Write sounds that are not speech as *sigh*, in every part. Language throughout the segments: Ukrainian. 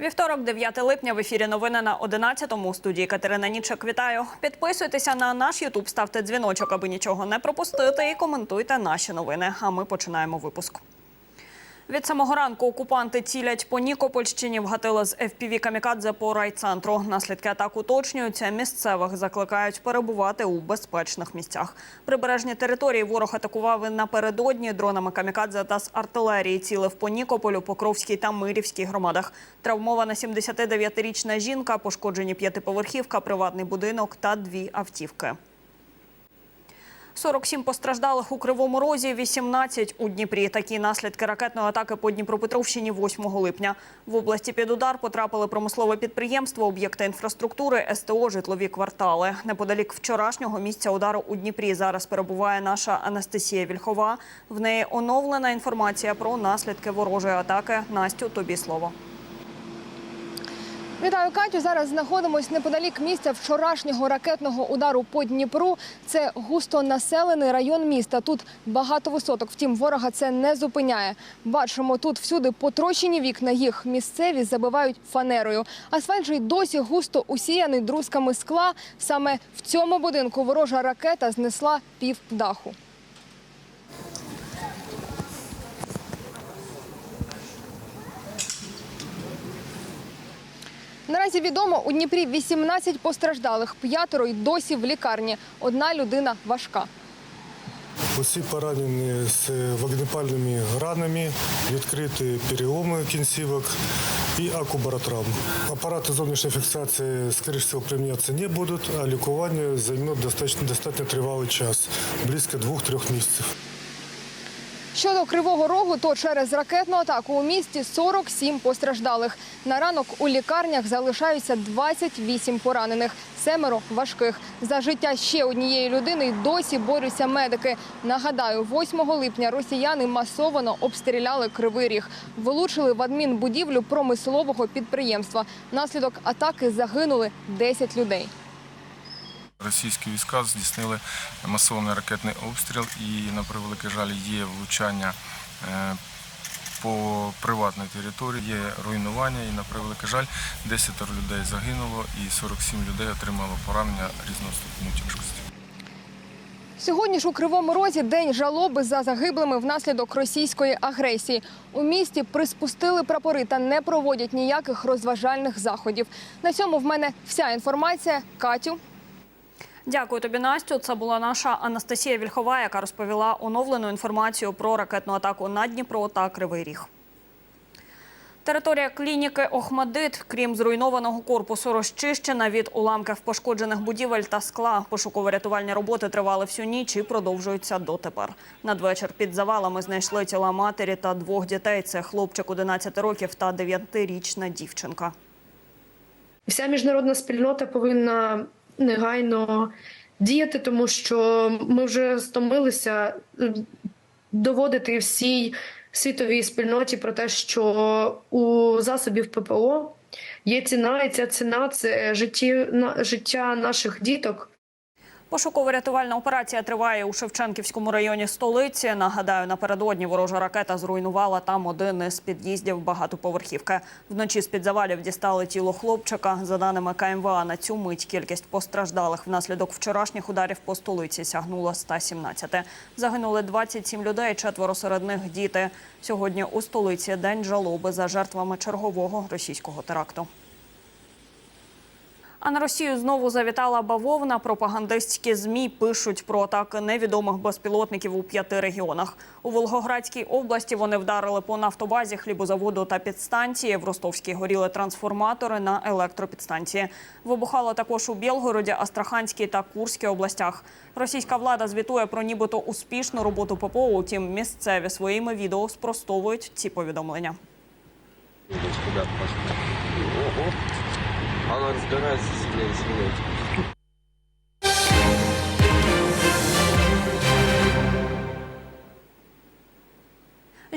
Вівторок, 9 липня, в ефірі новини на 11-му. У студії Катерина Нічек. Вітаю. Підписуйтеся на наш Ютуб, ставте дзвіночок, аби нічого не пропустити, і коментуйте наші новини. А ми починаємо випуск. Від самого ранку окупанти цілять по Нікопольщині, вгатили з FPV камікадзе по райцентру. Наслідки атак уточнюються. Місцевих закликають перебувати у безпечних місцях. Прибережні території ворог атакував і напередодні дронами камікадзе та з артилерії. Цілив по Нікополю, Покровській та Мирівській громадах. Травмована 79-річна жінка, пошкоджені п'ятиповерхівка, приватний будинок та дві автівки. 47 постраждалих у Кривому Розі, 18 у Дніпрі. Такі наслідки ракетної атаки по Дніпропетровщині 8 липня. В області під удар потрапили промислове підприємство, об'єкти інфраструктури, СТО, житлові квартали. Неподалік вчорашнього місця удару у Дніпрі зараз перебуває наша Анастасія Вільхова. В неї оновлена інформація про наслідки ворожої атаки. Настю, тобі слово. Вітаю, Катю. Зараз знаходимось неподалік місця вчорашнього ракетного удару по Дніпру. Це густонаселений район міста. Тут багато висоток. Втім, ворога це не зупиняє. Бачимо, тут всюди потрощені вікна. Їх місцеві забивають фанерою. Асфальт же й досі густо усіяний друзками скла. Саме в цьому будинку ворожа ракета знесла пів даху. Наразі відомо, у Дніпрі 18 постраждалих, п'ятеро й досі в лікарні. Одна людина важка. Усі поранені з вогнепальними ранами, відкриті переломи кінцівок і акубаротравм. Апарати зовнішньої фіксації, скоріш всього, примінятися не будуть, а лікування займе достатньо, достатньо тривалий час, близько двох-трьох місяців. Щодо Кривого Рогу, то через ракетну атаку у місті 47 постраждалих. На ранок у лікарнях залишаються 28 поранених, семеро важких. За життя ще однієї людини досі борються медики. Нагадаю, 8 липня росіяни масово обстріляли Кривий Ріг. Вилучили в адмінбудівлю промислового підприємства. Наслідок атаки загинули 10 людей. Російські війська здійснили масований ракетний обстріл і, на превеликий жаль, є влучання е, по приватній території, є руйнування і, на превеликий жаль, 10 людей загинуло і 47 людей отримало поранення різного ступеню тяжкості. Сьогодні ж у Кривому Розі день жалоби за загиблими внаслідок російської агресії. У місті приспустили прапори та не проводять ніяких розважальних заходів. На цьому в мене вся інформація. Катю. Дякую тобі, Настю. Це була наша Анастасія Вільхова, яка розповіла оновлену інформацію про ракетну атаку на Дніпро та Кривий Ріг. Територія клініки Охмадит, крім зруйнованого корпусу, розчищена від уламків пошкоджених будівель та скла. Пошуково-рятувальні роботи тривали всю ніч і продовжуються дотепер. Надвечір під завалами знайшли тіла матері та двох дітей. Це хлопчик 11 років та 9-річна дівчинка. Вся міжнародна спільнота повинна негайно діяти, тому що ми вже стомилися е, доводити всій світовій спільноті про те, що у засобів ППО є ціна, і ця ціна це житті, життя наших діток. Пошуково-рятувальна операція триває у Шевченківському районі столиці. Нагадаю, напередодні ворожа ракета зруйнувала там один із під'їздів багатоповерхівки. Вночі з-під завалів дістали тіло хлопчика. За даними КМВА, на цю мить кількість постраждалих внаслідок вчорашніх ударів по столиці сягнула 117. Загинули 27 людей, четверо серед них діти. Сьогодні у столиці день жалоби за жертвами чергового російського теракту. А на Росію знову завітала бавовна. Пропагандистські змі пишуть про атаки невідомих безпілотників у п'яти регіонах. У Волгоградській області вони вдарили по нафтобазі, хлібозаводу та підстанції. В Ростовській горіли трансформатори на електропідстанції. Вибухало також у Білгороді, Астраханській та Курській областях. Російська влада звітує про нібито успішну роботу ППО. Утім, місцеві своїми відео спростовують ці повідомлення. Она разгорается сильнее сильнее.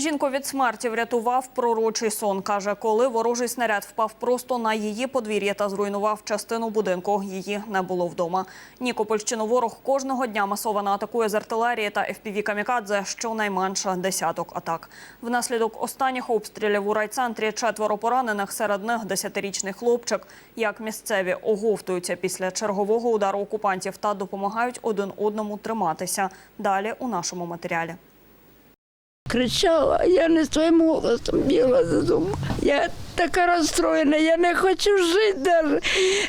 Жінку від смерті врятував пророчий сон. Каже, коли ворожий снаряд впав просто на її подвір'я та зруйнував частину будинку, її не було вдома. Нікопольщину ворог кожного дня масово атакує з артилерії та fpv камікадзе щонайменше десяток атак. Внаслідок останніх обстрілів у райцентрі четверо поранених, серед них десятирічний хлопчик. Як місцеві оговтуються після чергового удару окупантів та допомагають один одному триматися. Далі у нашому матеріалі. Кричала, я не своїм голосом бігла додому. Я така розстроєна, я не хочу жити даже.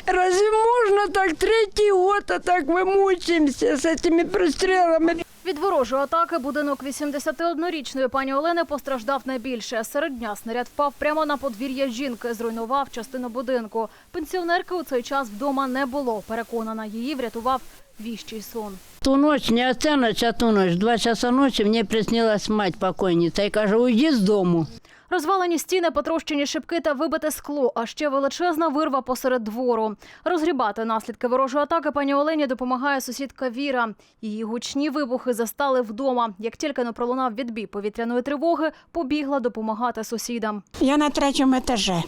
Разве можна так третій год, а так ми мучимося з цими пристрілами? Від ворожої атаки будинок 81-річної пані Олени постраждав найбільше. Серед дня снаряд впав прямо на подвір'я жінки, зруйнував частину будинку. Пенсіонерки у цей час вдома не було. Переконана, її врятував віщий сон. Ту ночь, не оця ночь, а ту ночь, два часа ночі мені приснилась мать покойниця і каже, уйди з дому. Розвалені стіни, потрощені шибки та вибите скло, а ще величезна вирва посеред двору. Розгрібати наслідки ворожої атаки пані Олені допомагає сусідка Віра. Її гучні вибухи застали вдома. Як тільки не пролунав відбій повітряної тривоги, побігла допомагати сусідам. Я на третьому етажі.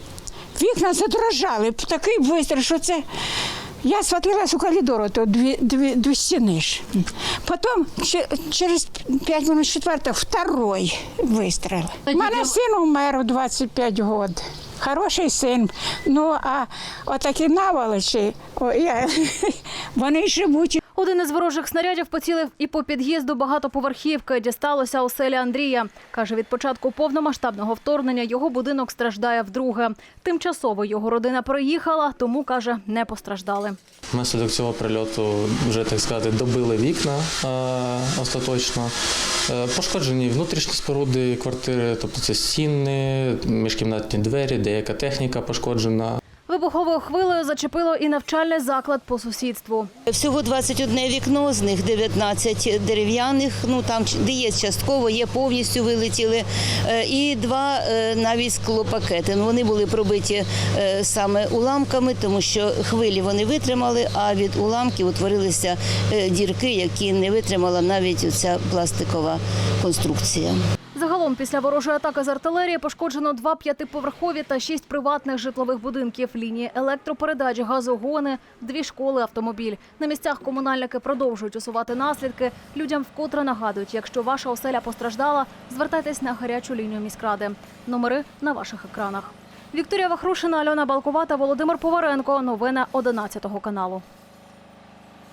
Вікна задрожали, такий вистріл, що це. Я схватилась у коридору, то дві, дві, дві стіни ж. Потім че- через 5 минут четвертого второй вистріл. У мене син умер у 25 років. Хороший син. Ну, а отакі наволочі, о, я, *laughs* вони живуть. Один із ворожих снарядів поцілив і по під'їзду багатоповерхівки. Дісталося оселі Андрія. Каже, від початку повномасштабного вторгнення його будинок страждає вдруге. Тимчасово його родина переїхала, тому каже, не постраждали. Внаслідок цього прильоту вже так сказати добили вікна е, остаточно. Е, Пошкоджені внутрішні споруди квартири, тобто це стіни, міжкімнатні двері, деяка техніка пошкоджена. Вибуховою хвилею зачепило і навчальний заклад по сусідству. Всього 21 вікно, з них 19 дерев'яних. Ну там де є частково, є повністю вилетіли. Е, І два е, навіть склопакети. Ну, вони були пробиті е, саме уламками, тому що хвилі вони витримали, а від уламків утворилися дірки, які не витримала навіть ця пластикова конструкція. Загалом після ворожої атаки з артилерії пошкоджено два п'ятиповерхові та шість приватних житлових будинків, лінії електропередач, газогони, дві школи, автомобіль. На місцях комунальники продовжують усувати наслідки. Людям вкотре нагадують, якщо ваша оселя постраждала, звертайтесь на гарячу лінію міськради. Номери на ваших екранах. Вікторія Вахрушина, Альона Балкова та Володимир Поваренко. Новини 11 каналу.